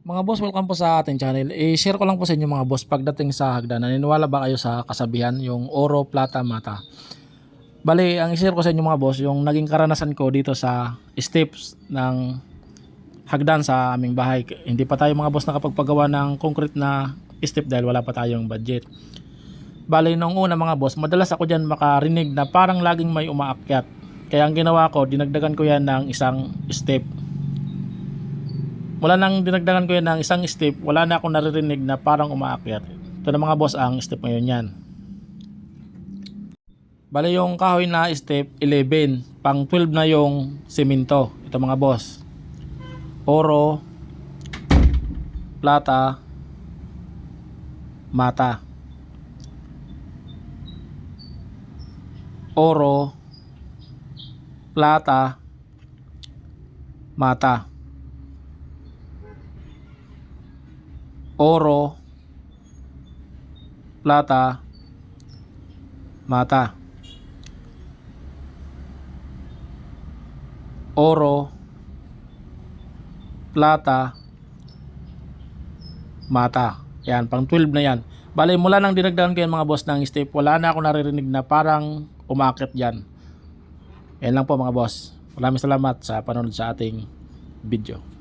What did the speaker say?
Mga boss, welcome po sa ating channel. I-share ko lang po sa inyo mga boss pagdating sa hagdan. Naniniwala ba kayo sa kasabihan, yung oro, plata, mata? Bali, ang i-share ko sa inyo mga boss, yung naging karanasan ko dito sa steps ng hagdan sa aming bahay. Hindi pa tayo mga boss nakapagpagawa ng concrete na step dahil wala pa tayong budget. Bali, nung una mga boss, madalas ako dyan makarinig na parang laging may umaakyat. Kaya ang ginawa ko, dinagdagan ko yan ng isang step Mula nang dinagdagan ko yan ng isang step, wala na akong naririnig na parang umaakyat. Ito na mga boss ang step ngayon yan. Bale yung kahoy na step 11, pang 12 na yung simento. Ito mga boss. Oro, plata, mata. Oro, plata, mata. Oro, plata, mata. Oro, plata, mata. Yan, pang 12 na yan. Bale, mula nang dinagdagan ko yan mga boss ng step, wala na ako naririnig na parang umakit dyan. Yan lang po mga boss. Maraming salamat sa panonood sa ating video.